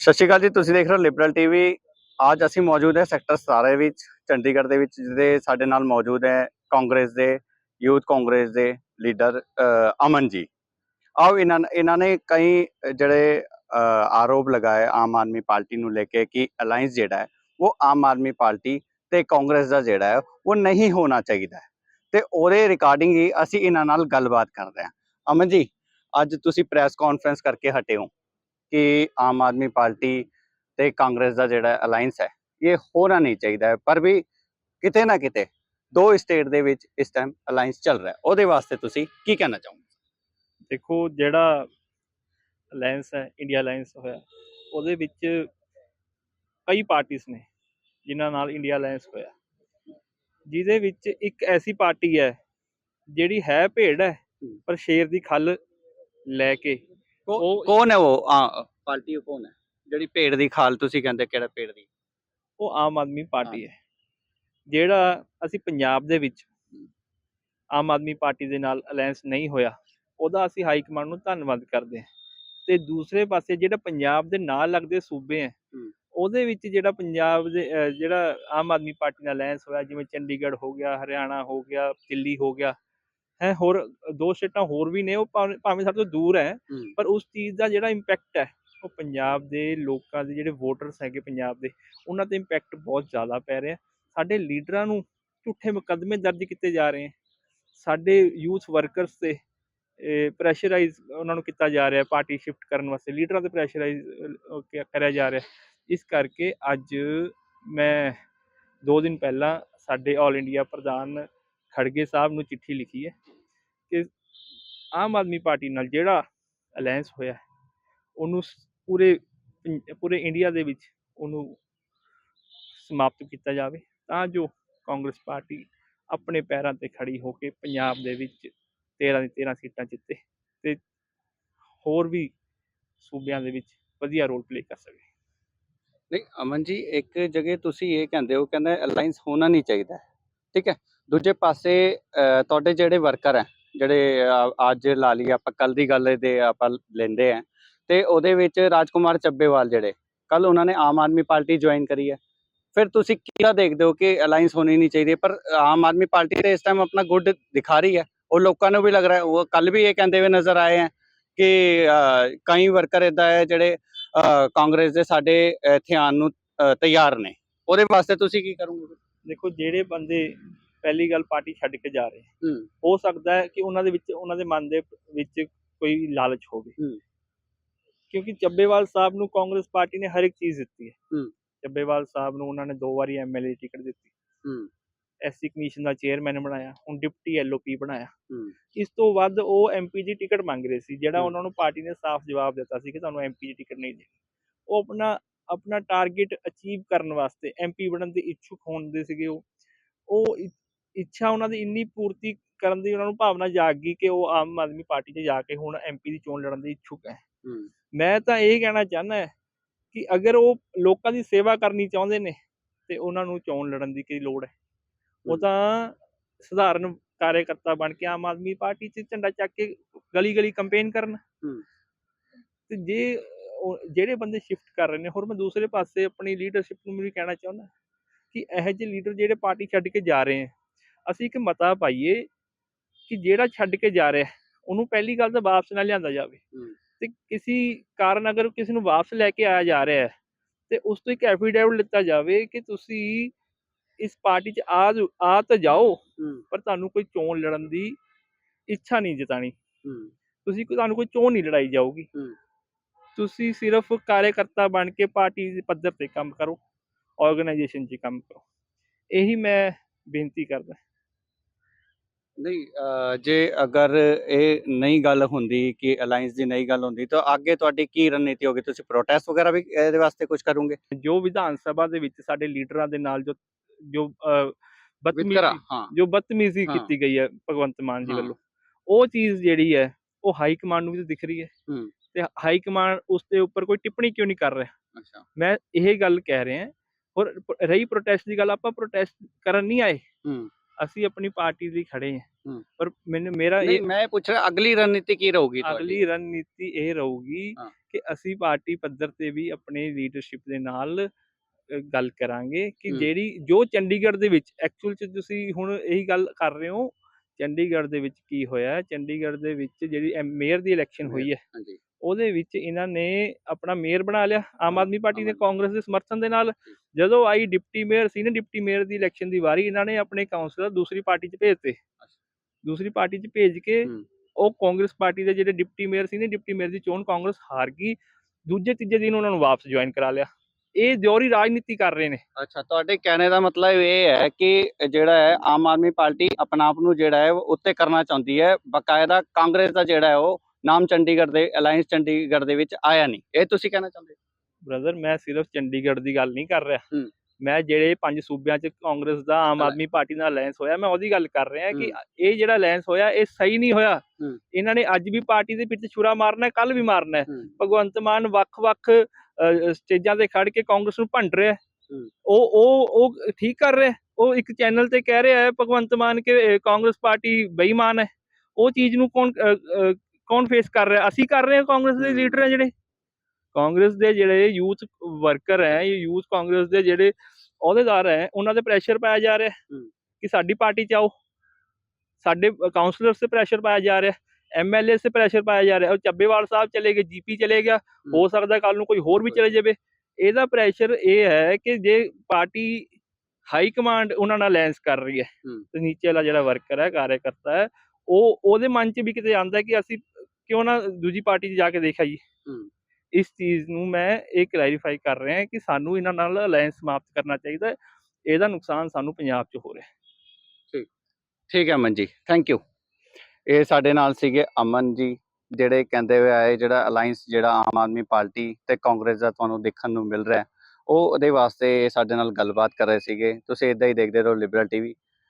ਸਤਿ ਸ਼੍ਰੀ ਅਕਾਲ ਜੀ, ਤੁਸੀਂ ਦੇਖ ਰਹੇ ਹੋ ਲਿਬਰਲ ਟੀਵੀ ਅੱਜ ਅਸੀਂ ਮੌਜੂਦ ਹੈ ਸੈਕਟਰ 17 ਵਿੱਚ, ਚੰਡੀਗੜ੍ਹ ਦੇ ਵਿੱਚ, ਜਿਹਦੇ ਸਾਡੇ ਨਾਲ ਮੌਜੂਦ ਹੈ ਕਾਂਗਰਸ ਦੇ, ਯੂਥ ਕਾਂਗਰਸ ਦੇ ਲੀਡਰ ਅਮਨ ਜੀ। ਆਓ, ਇਹਨਾਂ ਇਹਨਾਂ ਨੇ ਕਈ ਜਿਹੜੇ ਆਰੋਪ ਲਗਾਏ ਆਮ ਆਦਮੀ ਪਾਰਟੀ ਨੂੰ ਲੈ ਕੇ ਕਿ ਅਲਾਈਅੰਸ ਜਿਹੜਾ ਹੈ, ਉਹ ਆਮ ਆਦਮੀ ਪਾਰਟੀ ਤੇ ਕਾਂਗਰਸ ਦਾ ਜਿਹੜਾ ਹੈ, ਉਹ ਨਹੀਂ ਹੋਣਾ ਚਾਹੀਦਾ ਹੈ। ਤੇ ਉਹਦੇ ਰਿਕਾਰਡਿੰਗ ਹੀ ਅਸੀਂ ਇਹਨਾਂ ਨਾਲ ਗੱਲਬਾਤ ਕਰਦੇ ਹਾਂ। ਅਮਨ ਜੀ, ਅੱਜ ਤੁਸੀਂ ਪ੍ਰੈਸ ਕਾਨਫਰੰਸ ਕਰਕੇ ਹਟੇ ਹੋ। ਕਿ ਆਮ ਆਦਮੀ ਪਾਰਟੀ ਤੇ ਕਾਂਗਰਸ ਦਾ ਜਿਹੜਾ ਅਲਾਈਅੰਸ ਹੈ ਇਹ ਹੋਣਾ ਨਹੀਂ ਚਾਹੀਦਾ ਪਰ ਵੀ ਕਿਤੇ ਨਾ ਕਿਤੇ ਦੋ ਸਟੇਟ ਦੇ ਵਿੱਚ ਇਸ ਟਾਈਮ ਅਲਾਈਅੰਸ ਚੱਲ ਰਿਹਾ ਉਹਦੇ ਵਾਸਤੇ ਤੁਸੀਂ ਕੀ ਕਹਿਣਾ ਚਾਹੋਗੇ? ਦੇਖੋ ਜਿਹੜਾ ਅਲਾਈਅੰਸ ਹੈ ਇੰਡੀਆ ਅਲਾਈਅੰਸ ਹੋਇਆ ਉਹਦੇ ਵਿੱਚ ਕਈ ਪਾਰਟੀਆਂ ਨੇ ਜਿਨ੍ਹਾਂ ਨਾਲ ਇੰਡੀਆ ਅਲਾਈਅੰਸ ਹੋਇਆ। ਜਿਹਦੇ ਵਿੱਚ ਇੱਕ ਐਸੀ ਪਾਰਟੀ ਹੈ ਜਿਹੜੀ ਹੈ ਭੇਡ ਹੈ। ਪਰ ਸ਼ੇਰ ਦੀ ਖੱਲ ਲੈ ਕੇ ਕੌਣ ਹੈ ਉਹ? ਆ, ਪਾਰਟੀ ਉਹ ਕੌਣ ਹੈ? ਜਿਹੜੀ ਪੇੜ ਦੀ ਖਾਲ ਤੁਸੀਂ ਕਹਿੰਦੇ ਕਿਹੜਾ ਪੇੜ ਦੀ? ਉਹ ਆਮ ਆਦਮੀ ਪਾਰਟੀ ਹੈ। ਜਿਹੜਾ ਅਸੀਂ ਪੰਜਾਬ ਦੇ ਵਿੱਚ ਆਮ ਆਦਮੀ ਪਾਰਟੀ ਦੇ ਨਾਲ ਅਲਾਈਅੰਸ ਨਹੀਂ ਹੋਇਆ ਉਹਦਾ ਅਸੀਂ ਹਾਈ ਕਮਾਂਡ ਨੂੰ ਧੰਨਵਾਦ ਕਰਦੇ ਹਾਂ। ਤੇ ਦੂਸਰੇ ਪਾਸੇ ਜਿਹੜਾ ਪੰਜਾਬ ਦੇ ਨਾਲ ਲੱਗਦੇ ਸੂਬੇ ਹੈ ਹੂੰ। ਉਹਦੇ ਵਿੱਚ ਜਿਹੜਾ ਪੰਜਾਬ ਦੇ ਅਹ ਜਿਹੜਾ ਆਮ ਆਦਮੀ ਪਾਰਟੀ ਨਾਲ ਅਲਾਈਅੰਸ ਹੋਇਆ ਜਿਵੇਂ ਚੰਡੀਗੜ੍ਹ ਹੋ ਗਿਆ ਹਰਿਆਣਾ ਹੋ ਗਿਆ ਦਿੱਲੀ ਹੋ ਗਿਆ ਹੈ ਹੋਰ ਦੋ ਸਟੇਟਾਂ ਹੋਰ ਵੀ ਨੇ ਉਹ ਭਾਵੇਂ ਸਾਡੇ ਤੋਂ ਦੂਰ ਹੈ ਪਰ ਉਸ ਚੀਜ਼ ਦਾ ਜਿਹੜਾ ਇੰਪੈਕਟ ਹੈ ਉਹ ਪੰਜਾਬ ਦੇ ਲੋਕਾਂ ਦੇ ਜਿਹੜੇ ਵੋਟਰਸ ਹੈਗੇ ਪੰਜਾਬ ਦੇ ਉਹਨਾਂ ਤੇ ਇੰਪੈਕਟ ਬਹੁਤ ਜ਼ਿਆਦਾ ਪੈ ਰਿਹਾ। ਸਾਡੇ ਲੀਡਰਾਂ ਨੂੰ ਝੂਠੇ ਮੁਕੱਦਮੇ ਦਰਜ ਕੀਤੇ ਜਾ ਰਹੇ ਹੈ। ਸਾਡੇ ਯੂਥ ਵਰਕਰਸ ਤੇ ਪ੍ਰੈਸ਼ਰਾਈਜ਼ ਉਹਨਾਂ ਨੂੰ ਕੀਤਾ ਜਾ ਰਿਹਾ ਪਾਰਟੀ ਸ਼ਿਫਟ ਕਰਨ ਵਾਸਤੇ ਲੀਡਰਾਂ ਤੇ ਪ੍ਰੈਸ਼ਰਾਈਜ਼ ਕਰਿਆ ਜਾ ਰਿਹਾ। ਇਸ ਕਰਕੇ ਅੱਜ ਮੈਂ 2 ਦਿਨ ਪਹਿਲਾਂ ਸਾਡੇ 올 ਇੰਡੀਆ ਪ੍ਰਧਾਨ ਖੜਗੇ ਸਾਹਿਬ ਨੂੰ ਚਿੱਠੀ ਲਿਖੀ ਹੈ ਕਿ ਆਮ ਆਦਮੀ ਪਾਰਟੀ ਨਾਲ ਜਿਹੜਾ ਅਲਾਈਅੰਸ ਹੋਇਆ ਉਹਨੂੰ ਪੂਰੇ ਪੂਰੇ ਇੰਡੀਆ ਦੇ ਵਿੱਚ ਉਹਨੂੰ ਸਮਾਪਤ ਕੀਤਾ ਜਾਵੇ ਤਾਂ ਜੋ ਕਾਂਗਰਸ ਪਾਰਟੀ ਆਪਣੇ ਪੈਰਾਂ ਤੇ ਖੜੀ ਹੋ ਕੇ ਪੰਜਾਬ ਦੇ ਵਿੱਚ 13 ਦੀ 13 ਸੀਟਾਂ ਜਿੱਤੇ ਤੇ ਹੋਰ ਵੀ ਸੂਬਿਆਂ ਦੇ ਵਿੱਚ ਵਧੀਆ ਰੋਲ ਪਲੇ ਕਰ ਸਕੇ। ਨਹੀਂ, ਅਮਨ ਜੀ, ਇੱਕ ਜਗ੍ਹਾ ਤੁਸੀਂ ਇਹ ਕਹਿੰਦੇ ਹੋ, ਕਹਿੰਦਾ ਅਲਾਈਅੰਸ ਹੋਣਾ ਨਹੀਂ ਚਾਹੀਦਾ, ਠੀਕ ਹੈ? ਦੂਜੇ ਪਾਸੇ ਅ, ਤੁਹਾਡੇ ਜਿਹੜੇ ਵਰਕਰ ਹੈ ਜਿਹੜੇ ਅ, ਅੱਜ ਲਾ ਲਈ ਆਪਾਂ ਕੱਲ ਦੀ ਗੱਲ ਦੇ ਆਪਾਂ ਲੈਂਦੇ ਆ ਤੇ ਉਹਦੇ ਵਿੱਚ ਰਾਜਕੁਮਾਰ ਚੱਬੇਵਾਲ ਜਿਹੜੇ ਕੱਲ ਉਹਨਾਂ ਨੇ ਆਮ ਆਦਮੀ ਪਾਰਟੀ ਜੁਆਇਨ ਕਰੀ ਹੈ। ਫਿਰ ਤੁਸੀਂ ਕਿਹਦਾ ਦੇਖਦੇ ਹੋ ਕਿ ਅਲਾਈਅੰਸ ਹੋਣੀ ਨਹੀਂ ਚਾਹੀਦੀ ਪਰ ਆਮ ਆਦਮੀ ਪਾਰਟੀ ਤੇ ਇਸ ਟਾਈਮ ਆਪਣਾ ਗੁੱਡ ਦਿਖਾ ਰਹੀ ਹੈ। ਉਹ ਲੋਕਾਂ ਨੂੰ ਵੀ ਲੱਗ ਰਿਹਾ ਉਹ ਕੱਲ ਵੀ ਇਹ ਕਹਿੰਦੇ ਹੋਏ ਨਜ਼ਰ ਆਏ ਹੈ ਕਿ ਕਈ ਵਰਕਰ ਇਦਾਂ ਹੈ ਜਿਹੜੇ ਕਾਂਗਰਸ ਦੇ ਸਾਡੇ ਇੱਥੇ ਆਉਣ ਨੂੰ ਤਿਆਰ ਨੇ। ਉਹਦੇ ਵਾਸਤੇ ਤੁਸੀਂ ਕੀ ਕਰੋਗੇ? ਦੇਖੋ ਜਿਹੜੇ ਬੰਦੇ ਪਹਿਲੀ ਗੱਲ ਪਾਰਟੀ ਛੱਡ ਕੇ ਜਾ ਰਹੇ ਹੂੰ। ਹੋ। ਸਕਦਾ ਹੈ ਕਿ ਉਹਨਾਂ ਦੇ ਵਿੱਚ ਉਹਨਾਂ ਦੇ ਮਨ ਦੇ ਵਿੱਚ ਕੋਈ ਲਾਲਚ ਹੋਵੇ। ਹੂੰ। ਕਿਉਂਕਿ ਚੱਬੇਵਾਲ ਸਾਹਿਬ ਨੂੰ ਕਾਂਗਰਸ ਪਾਰਟੀ ਨੇ ਹਰ ਇੱਕ ਚੀਜ਼ ਦਿੱਤੀ ਹੈ। ਹੂੰ। ਚੱਬੇਵਾਲ ਸਾਹਿਬ ਨੂੰ ਉਹਨਾਂ ਨੇ ਦੋ ਵਾਰੀ ਐਮਐਲਏ ਟਿਕਟ ਦਿੱਤੀ। ਹੂੰ। ਐਸਸੀ ਕਮਿਸ਼ਨ ਦਾ ਚੇਅਰਮੈਨ ਬਣਾਇਆ ਹੁਣ ਡਿਪਟੀ ਐਲਓਪੀ ਬਣਾਇਆ। ਇਸ ਤੋਂ ਵੱਧ ਉਹ ਐਮਪੀ ਦੀ ਟਿਕਟ ਮੰਗ ਰਹੇ ਸੀ ਜਿਹੜਾ। ਉਹਨਾਂ ਨੂੰ ਪਾਰਟੀ ਨੇ ਸਾਫ਼ ਜਵਾਬ ਦਿੱਤਾ ਸੀ ਕਿ ਤੁਹਾਨੂੰ ਐਮਪੀ ਦੀ ਟਿਕਟ ਨਹੀਂ ਦੇਣੀ। ਉਹ ਆਪਣਾ ਆਪਣਾ ਟਾਰਗੇਟ ਅਚੀਵ ਕਰਨ ਵਾਸਤੇ ਐਮਪੀ ਬਣਨ ਦੇ ਇੱਛੁਕ ਹੁੰਦੇ ਸੀਗੇ ਉਹ। ਉਹ ਇੱਛਾ ਉਹਨਾਂ ਦੀ ਇੰਨੀ ਪੂਰਤੀ ਕਰਨ ਦੀ ਉਹਨਾਂ ਨੂੰ ਭਾਵਨਾ ਜਾਗ ਗਈ ਕਿ ਉਹ ਆਮ ਆਦਮੀ ਪਾਰਟੀ 'ਚ ਜਾ ਕੇ ਹੁਣ ਐਮਪੀ ਦੀ ਚੋਣ ਲੜਨ ਦੇ ਇੱਛੁਕ ਹੈ ਮੈਂ ਤਾਂ ਇਹ ਕਹਿਣਾ ਚਾਹੁੰਦਾ ਕਿ ਅਗਰ ਉਹ ਲੋਕਾਂ ਦੀ ਸੇਵਾ ਕਰਨੀ ਚਾਹੁੰਦੇ ਨੇ ਤੇ ਉਹਨਾਂ ਨੂੰ ਚੋਣ ਲੜਨ ਦੀ ਕੀ ਲੋੜ ਹੈ ਉਹ। ਤਾਂ ਸਧਾਰਨ ਕਾਰਜਕਰਤਾ ਬਣ ਕੇ ਆਮ ਆਦਮੀ ਪਾਰਟੀ 'ਚ ਝੰਡਾ ਚੱਕ ਕੇ ਗਲੀ ਗਲੀ ਕੰਪੇਨ ਕਰਨ। ਤੇ ਜੇ ਜਿਹੜੇ ਬੰਦੇ ਸ਼ਿਫਟ ਕਰ ਰਹੇ ਨੇ ਹੋਰ ਮੈਂ ਦੂਸਰੇ ਪਾਸੇ ਆਪਣੀ ਲੀਡਰਸ਼ਿਪ ਨੂੰ ਵੀ ਕਹਿਣਾ ਚਾਹੁੰਦਾ ਕਿ ਇਹੋ ਜਿਹੇ ਲੀਡਰ ਜਿਹੜੇ ਪਾਰਟੀ ਛੱਡ ਕੇ ਜਾ ਰਹੇ ਹੈ ਅਸੀਂ ਇੱਕ ਮਤਾ ਪਾਈਏ ਕਿ ਜਿਹੜਾ ਛੱਡ ਕੇ ਜਾ ਰਿਹਾ ਉਹਨੂੰ ਪਹਿਲੀ ਗੱਲ ਤਾਂ ਵਾਪਸ ਨਾ ਲਿਆਂਦਾ ਜਾਵੇ। ਤੇ ਕਿਸੇ ਕਾਰਨ ਅਗਰ ਕਿਸੇ ਨੂੰ ਵਾਪਸ ਲੈ ਕੇ ਆਇਆ ਜਾ ਰਿਹਾ ਹੈ ਤੇ ਉਸ ਤੋਂ ਇੱਕ ਐਫੀਡੇਵਿਟ ਲਿੱਤਾ ਜਾਵੇ ਕਿ ਤੁਸੀਂ ਇਸ ਪਾਰਟੀ 'ਚ ਆ ਆ ਤਾਂ ਜਾਓ ਪਰ ਤੁਹਾਨੂੰ ਕੋਈ ਚੋਣ ਲੜਨ ਦੀ ਇੱਛਾ ਨਹੀਂ ਜਤਾਣੀ। ਤੁਸੀਂ ਤੁਹਾਨੂੰ ਕੋਈ ਚੋਣ ਨਹੀਂ ਲੜਾਈ ਜਾਊਗੀ। ਤੁਸੀਂ ਸਿਰਫ ਕਾਰਜਕਰਤਾ ਬਣ ਕੇ ਪਾਰਟੀ ਦੇ ਪੱਧਰ ਤੇ ਕੰਮ ਕਰੋ ਆਰਗੇਨਾਈਜੇਸ਼ਨ 'ਚ ਕੰਮ ਕਰੋ। ਇਹੀ ਮੈਂ ਬੇਨਤੀ ਕਰਦਾ। ਨਹੀਂ ਜੇ ਅਗਰ ਇਹ ਨਹੀਂ ਗੱਲ ਹੁੰਦੀ ਕਿ ਅਲਾਈਅੰਸ ਦੀ ਨਹੀਂ ਗੱਲ ਹੁੰਦੀ ਤਾਂ ਅੱਗੇ ਤੁਹਾਡੀ ਕੀ ਰਣਨੀਤੀ ਹੋਗੀ ਤੁਸੀਂ ਪ੍ਰੋਟੈਸਟ ਵਗੈਰਾ ਵੀ ਇਹਦੇ ਵਾਸਤੇ ਕੁਝ ਕਰੋਗੇ? ਜੋ ਵਿਧਾਨ ਸਭਾ ਦੇ ਵਿੱਚ ਸਾਡੇ ਲੀਡਰਾਂ ਦੇ ਨਾਲ ਜੋ ਜੋ ਅਹ, ਬਦਤਮੀਜ਼ੀ ਵਿਤਕਰਾ ਹਾਂ। ਜੋ ਬਦਤਮੀਜ਼ੀ ਹਾਂ। ਕੀਤੀ ਗਈ ਹੈ ਭਗਵੰਤ ਮਾਨ ਜੀ ਹਾਂ। ਵੱਲੋਂ ਉਹ ਚੀਜ਼ ਜਿਹੜੀ ਹੈ ਉਹ ਹਾਈ ਕਮਾਂਡ ਨੂੰ ਵੀ ਤਾਂ ਦਿਖ ਰਹੀ ਹੈ। ਹੂੰ। ਤੇ ਹਾਈ ਕਮਾਂਡ ਉਸ ਦੇ ਉੱਪਰ ਕੋਈ ਟਿੱਪਣੀ ਕਿਉਂ ਨਹੀਂ ਕਰ ਰਿਹਾ? ਅੱਛਾ। ਮੈਂ ਇਹ ਗੱਲ ਕਹਿ ਰਿਹਾ ਔਰ ਪ- ਰਹੀ ਪ੍ਰੋਟੈਸਟ ਦੀ ਗੱਲ ਆਪਾਂ ਪ੍ਰੋਟੈਸਟ ਕਰਨ ਨਹੀਂ ਆਏ। ਹੂੰ। ਅਸੀਂ ਆਪਣੀ ਪਾਰਟੀ ਲਈ ਖੜੇ ਹਾਂ। ਪਰ ਮੈਨੂੰ ਮੇਰਾ ਇਹ ਮੈਂ ਪੁੱਛ ਰਿਹਾ ਅਗਲੀ ਰਣਨੀਤੀ ਕੀ ਰਹੂਗੀ ਤੁਹਾਡੀ ਅਗਲੀ ਰਣਨੀਤੀ ਇਹ ਰਹੂਗੀ। ਕਿ ਅਸੀਂ ਪਾਰਟੀ ਪੱਧਰ ਤੇ ਵੀ ਆਪਣੀ ਲੀਡਰਸ਼ਿਪ ਦੇ ਨਾਲ ਗੱਲ ਕਰਾਂਗੇ ਕਿ। ਜਿਹੜੀ ਜੋ ਚੰਡੀਗੜ੍ਹ ਦੇ ਵਿੱਚ ਐਕਚੁਅਲ ਚ ਤੁਸੀਂ ਹੁਣ ਇਹੀ ਗੱਲ ਕਰ ਰਹੇ ਹੋ ਚੰਡੀਗੜ੍ਹ ਦੇ ਵਿੱਚ ਕੀ ਹੋਇਆ? ਚੰਡੀਗੜ੍ਹ ਦੇ ਵਿੱਚ ਜਿਹੜੀ ਮੇਅਰ ਦੀ ਇਲੈਕਸ਼ਨ ਹੋਈ ਹੈ ਹਾਂਜੀ ਉਹਦੇ ਵਿੱਚ ਇਹਨਾਂ ਨੇ ਆਪਣਾ ਮੇਅਰ ਬਣਾ ਲਿਆ ਆਮ ਆਦਮੀ ਪਾਰਟੀ ਆਮ ਕਾਂਗਰਸ ਦੇ ਸਮਰਥਨ ਦੇ ਨਾਲ। ਜਦੋਂ ਆਈ ਡਿਪਟੀ ਮੇਅਰ ਸੀ ਨਾ ਡਿਪਟੀ ਮੇਅਰ ਦੀ ਇਲੈਕਸ਼ਨ ਦੀ ਵਾਰੀ ਇਹਨਾਂ ਨੇ ਆਪਣੇ ਕਾਉਂਸਲਰ ਦੂਸਰੀ ਪਾਰਟੀ 'ਚ ਭੇਜਤੇ। ਦੂਸਰੀ ਪਾਰਟੀ 'ਚ ਭੇਜ ਕੇ। ਉਹ ਕਾਂਗਰਸ ਪਾਰਟੀ ਦੇ ਜਿਹੜੇ ਡਿਪਟੀ ਮੇਅਰ ਸੀ ਨੇ ਡਿਪਟੀ ਮੇਅਰ ਦੀ ਚੋਣ ਕਾਂਗਰਸ ਹਾਰ ਗਈ। ਦੂਜੇ ਤੀਜੇ ਦਿਨ ਉਹਨਾਂ ਨੂੰ ਵਾਪਸ ਜੁਆਇਨ ਕਰਾ ਲਿਆ। ਇਹ ਦਿਓਰੀ ਰਾਜਨੀਤੀ ਕਰ ਰਹੇ ਨੇ। ਅੱਛਾ ਤੁਹਾਡੇ ਕਹਿਣੇ ਦਾ ਮਤਲਬ ਇਹ ਹੈ ਕਿ ਜਿਹੜਾ ਹੈ ਆਮ ਆਦਮੀ ਪਾਰਟੀ ਆਪਣਾ ਆਪ ਨੂੰ ਜਿਹੜਾ ਹੈ ਉੱਤੇ ਕਰਨਾ ਚਾਹੁੰਦੀ ਹੈ। ਬਕਾਇਦਾ ਕਾਂਗਰਸ ਦਾ ਜਿਹੜਾ ਹੈ ਉਹ ਨਾਮ ਚੰਡੀਗੜ੍ਹ ਦੇ ਅਲਾਈਅੰਸ ਚੰਡੀਗੜ੍ਹ ਦੇ ਵਿੱਚ ਆਇਆ ਨਹੀਂ ਇਹ ਤੁਸੀਂ ਕਹਿਣਾ ਚਾਹੁੰਦੇ? ਬ੍ਰਦਰ ਮੈਂ ਸਿਰਫ ਚੰਡੀਗੜ੍ਹ ਦੀ ਗੱਲ ਨਹੀਂ ਕਰ ਰਿਹਾ। ਮੈਂ ਜਿਹੜੇ ਪੰਜ ਸੂਬਿਆਂ 'ਚ ਕਾਂਗਰਸ ਦਾ ਆਮ ਆਦਮੀ ਪਾਰਟੀ ਨਾਲ ਅਲਾਈਅੰਸ ਹੋਇਆ ਮੈਂ ਉਹਦੀ ਗੱਲ ਕਰ ਰਿਹਾ ਕਿ। ਇਹ ਜਿਹੜਾ ਅਲਾਈਅੰਸ ਹੋਇਆ ਇਹ ਸਹੀ ਨਹੀਂ ਹੋਇਆ। ਇਹਨਾਂ ਨੇ ਅੱਜ ਵੀ ਪਾਰਟੀ ਦੇ ਪਿੱਛੇ ਛੁਰਾ ਮਾਰਨਾ ਕੱਲ ਵੀ ਮਾਰਨਾ। ਭਗਵੰਤ ਮਾਨ ਵੱਖ-ਵੱਖ ਸਟੇਜਾਂ ਤੇ ਖੜ ਕੇ ਕਾਂਗਰਸ ਨੂੰ ਭੰਡ ਰਿਹਾ। ਉਹ ਉਹ ਉਹ ਠੀਕ ਕਰ ਰਿਹਾ। ਉਹ ਇੱਕ ਚੈਨਲ ਤੇ ਕਹਿ ਰਿਹਾ ਹੈ ਭਗਵੰਤ ਮਾਨ ਕਿ ਕਾਂਗਰਸ ਪਾਰਟੀ ਬੇਈਮਾਨ ਹੈ ਉਹ ਚੀਜ਼ ਨੂੰ ਕੌਣ ਕੌਣ ਫੇਸ ਕਰ ਰਿਹਾ? ਅਸੀਂ ਕਰ ਰਹੇ ਹਾਂ ਕਾਂਗਰਸ ਦੇ। ਲੀਡਰ ਹੈ ਜਿਹੜੇ। ਕਾਂਗਰਸ ਦੇ ਜਿਹੜੇ ਯੂਥ ਵਰਕਰ ਹੈ ਯੂਥ ਕਾਂਗਰਸ ਦੇ ਜਿਹੜੇ ਅਹੁਦੇਦਾਰ ਹੈ ਉਹਨਾਂ ਤੇ ਪ੍ਰੈਸ਼ਰ ਪਾਇਆ ਜਾ ਰਿਹਾ। ਕਿ ਸਾਡੀ ਪਾਰਟੀ ਚ ਆਓ। ਸਾਡੇ ਕਾਉਂਸਲਰਸ ਤੇ ਪ੍ਰੈਸ਼ਰ ਪਾਇਆ ਜਾ ਰਿਹਾ। ਐਮਐਲਏ ਤੇ ਪ੍ਰੈਸ਼ਰ ਪਾਇਆ ਜਾ ਰਿਹਾ। ਉਹ ਚੱਬੇਵਾਲ ਸਾਹਿਬ ਚਲੇ ਗਏ ਜੀਪੀ ਚਲੇ ਗਿਆ। ਹੋ। ਸਕਦਾ ਕੱਲ ਨੂੰ ਕੋਈ ਹੋਰ ਵੀ ਚਲੇ ਜਾਵੇ। ਇਹਦਾ ਪ੍ਰੈਸ਼ਰ ਇਹ ਹੈ ਕਿ ਜੇ ਪਾਰਟੀ ਹਾਈ ਕਮਾਂਡ ਉਹਨਾਂ ਨਾਲ ਅਲਾਈਅੰਸ ਕਰ ਰਹੀ ਹੈ। ਤੇ ਨੀਚੇ ਵਾਲਾ ਜਿਹੜਾ ਵਰਕਰ ਹੈ ਕਾਰਜਕਰਤਾ ਹੈ ਉਹ ਉਹਦੇ ਮਨ 'ਚ ਵੀ ਕਿਤੇ ਆਉਂਦਾ ਕਿ ਅਸੀਂ ਕਿਉਂ ਨਾ ਦੂਜੀ ਪਾਰਟੀ 'ਚ ਜਾ ਕੇ ਦੇਖ ਆਈਏ ਹੂੰ। ਇਸ ਚੀਜ਼ ਨੂੰ ਮੈਂ ਇਹ ਕਲੈਰੀਫਾਈ ਕਰ ਰਿਹਾ ਕਿ ਸਾਨੂੰ ਇਹਨਾਂ ਨਾਲ ਅਲਾਈਅੰਸ ਸਮਾਪਤ ਕਰਨਾ ਚਾਹੀਦਾ ਇਹਦਾ ਨੁਕਸਾਨ ਸਾਨੂੰ ਪੰਜਾਬ 'ਚ ਹੋ ਰਿਹਾ ਹੈ। ਠੀਕ। ਹੈ ਅਮਨ ਜੀ ਥੈਂਕ ਯੂ ਇਹ ਸਾਡੇ ਨਾਲ ਸੀਗੇ ਅਮਨ ਜੀ ਜਿਹੜੇ ਕਹਿੰਦੇ ਹੋਏ ਆਏ ਜਿਹੜਾ ਅਲਾਈਅੰਸ ਜਿਹੜਾ ਆਮ ਆਦਮੀ ਪਾਰਟੀ ਤੇ ਕਾਂਗਰਸ ਦਾ ਤੁਹਾਨੂੰ ਦੇਖਣ ਨੂੰ ਮਿਲ ਰਿਹਾ ਉਹ ਉਹਦੇ ਵਾਸਤੇ ਸਾਡੇ ਨਾਲ ਗੱਲਬਾਤ ਕਰ ਰਹੇ ਸੀਗੇ। ਤੁਸੀਂ ਇਦਾਂ ਹੀ ਦੇਖਦੇ ਰਹੋ ਲਿਬਰਲ ਟੀਵੀ